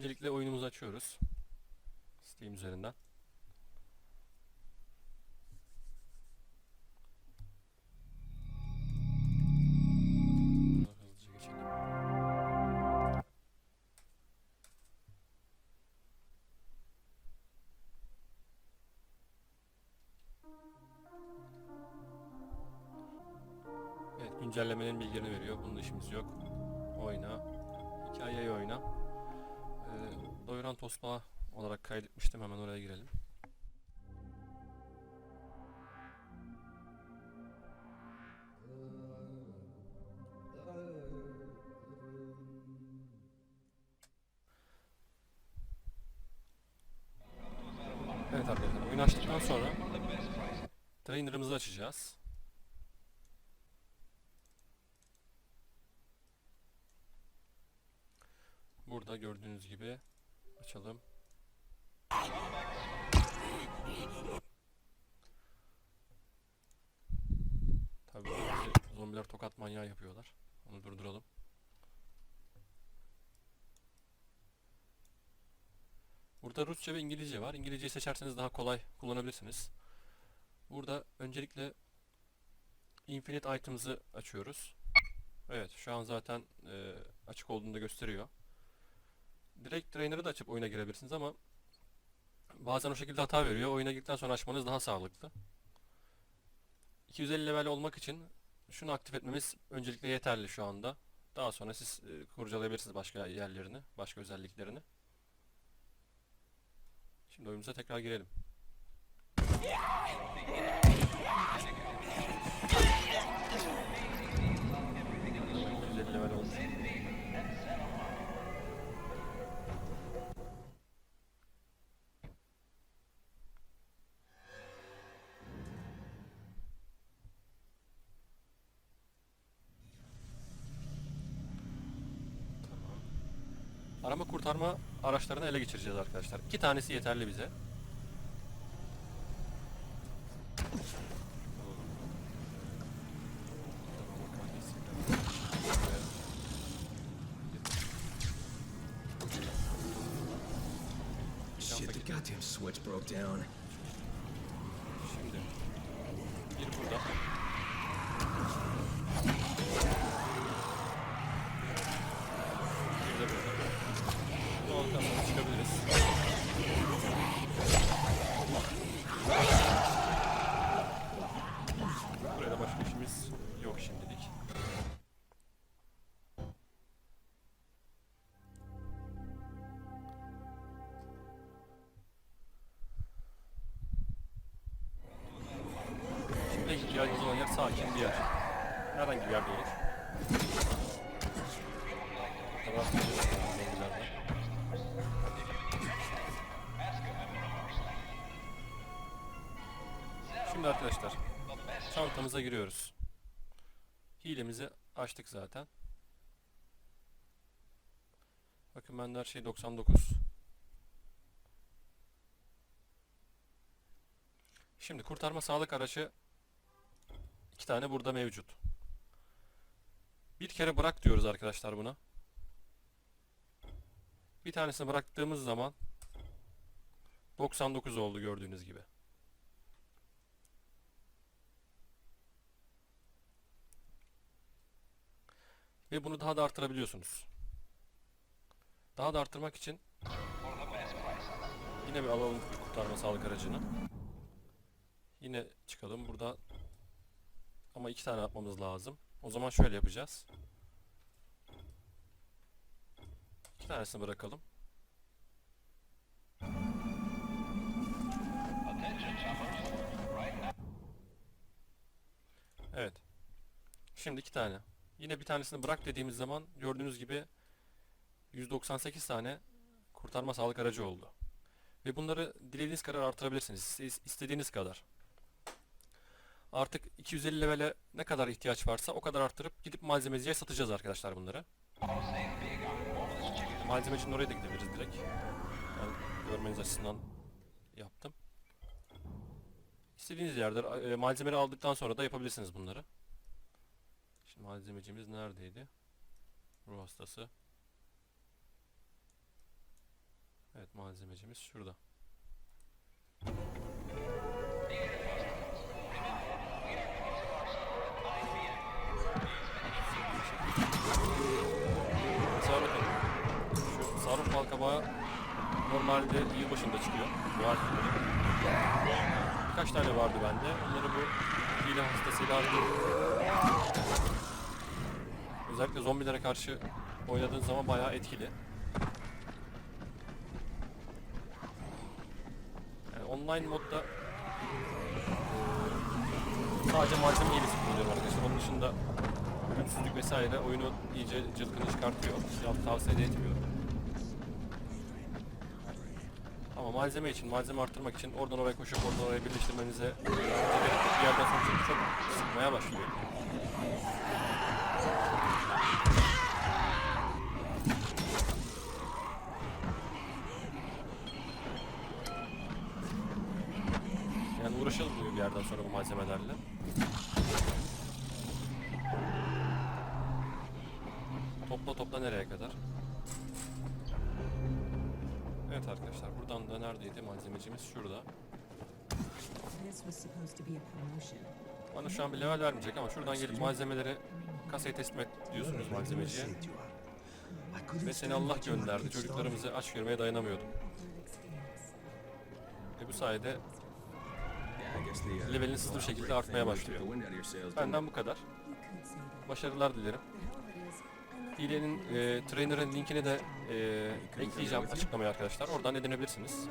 Öncelikle oyunumuzu açıyoruz. Steam üzerinden. Evet, güncellemenin bilgilerini veriyor. Bunun işimiz yok. Oyna. Hikayeyi oyna. Doyuran Tosma olarak kaydetmiştim. Hemen oraya girelim. Evet arkadaşlar, oyun açtıktan sonra trainer'ımızı açacağız. Burada gördüğünüz gibi açalım. Tabii zombiler tokat manyağı yapıyorlar. Onu durduralım. Burada Rusça ve İngilizce var. İngilizceyi seçerseniz daha kolay kullanabilirsiniz. Burada öncelikle Infinite Items'ı açıyoruz. Evet, şu an zaten e, açık olduğunu da gösteriyor. Direkt Trainer'ı da açıp oyuna girebilirsiniz ama bazen o şekilde hata veriyor. Oyuna girdikten sonra açmanız daha sağlıklı. 250 level olmak için şunu aktif etmemiz öncelikle yeterli şu anda. Daha sonra siz e, kurcalayabilirsiniz başka yerlerini, başka özelliklerini. Şimdi oyunumuza tekrar girelim. Arama kurtarma araçlarını ele geçireceğiz arkadaşlar. İki tanesi yeterli bize. Shit, the goddamn switch broke down. Şimdi bir burada. Bir de burada. Sonra çıkabiliriz. Buraya da başka işimiz yok şimdilik. Şimdi ihtiyacımız olan yer sakin bir yer. Herhangi bir yerde olur. Çantamıza giriyoruz. Hilemizi açtık zaten. Bakın bende her şey 99. Şimdi kurtarma sağlık aracı iki tane burada mevcut. Bir kere bırak diyoruz arkadaşlar buna. Bir tanesini bıraktığımız zaman 99 oldu gördüğünüz gibi. Ve bunu daha da arttırabiliyorsunuz. Daha da arttırmak için yine bir alalım kurtarma sağlık aracını. Yine çıkalım. Burada ama iki tane yapmamız lazım. O zaman şöyle yapacağız. İki tanesini bırakalım. Evet. Şimdi iki tane. Yine bir tanesini bırak dediğimiz zaman gördüğünüz gibi 198 tane kurtarma sağlık aracı oldu. Ve bunları dilediğiniz kadar artırabilirsiniz. İstediğiniz kadar. Artık 250 levele ne kadar ihtiyaç varsa o kadar arttırıp gidip malzemeciye satacağız arkadaşlar bunları. Malzemecinin oraya da gidebiliriz direkt. Ben görmeniz açısından yaptım. İstediğiniz yerde malzemeleri aldıktan sonra da yapabilirsiniz bunları. Malzemecimiz neredeydi? Ruh hastası. Evet malzemecimiz şurada. Mesela bakın şu sarı bal kabağı normalde yılbaşında çıkıyor. Günleri. Birkaç tane vardı bende. Onları bu hile hastasıyla aldım. Özellikle zombilere karşı oynadığın zaman bayağı etkili. Yani online modda sadece malzeme hilesi kullanıyorum arkadaşlar. Onun dışında ölümsüzlük vesaire oyunu iyice cılkını çıkartıyor. Ya tavsiye de etmiyorum. Ama malzeme için, malzeme arttırmak için oradan oraya koşup oradan oraya birleştirmenize bir yerden sonra çok sıkmaya başlıyor. Yani uğraşalım bir yerden sonra bu malzemelerle. Topla topla nereye kadar? Evet arkadaşlar buradan da neredeydi malzemecimiz şurada. Bana şu an bir level vermeyecek ama şuradan gelip malzemeleri kasaya teslim et diyorsunuz malzemeciye. Ve seni Allah gönderdi. Çocuklarımızı aç görmeye dayanamıyordum. Ve bu sayede leveliniz hızlı bir şekilde artmaya başlıyor. Benden bu kadar. Başarılar dilerim. Hilenin e, trainer'ın linkini de e, ekleyeceğim açıklamaya arkadaşlar. Oradan edinebilirsiniz.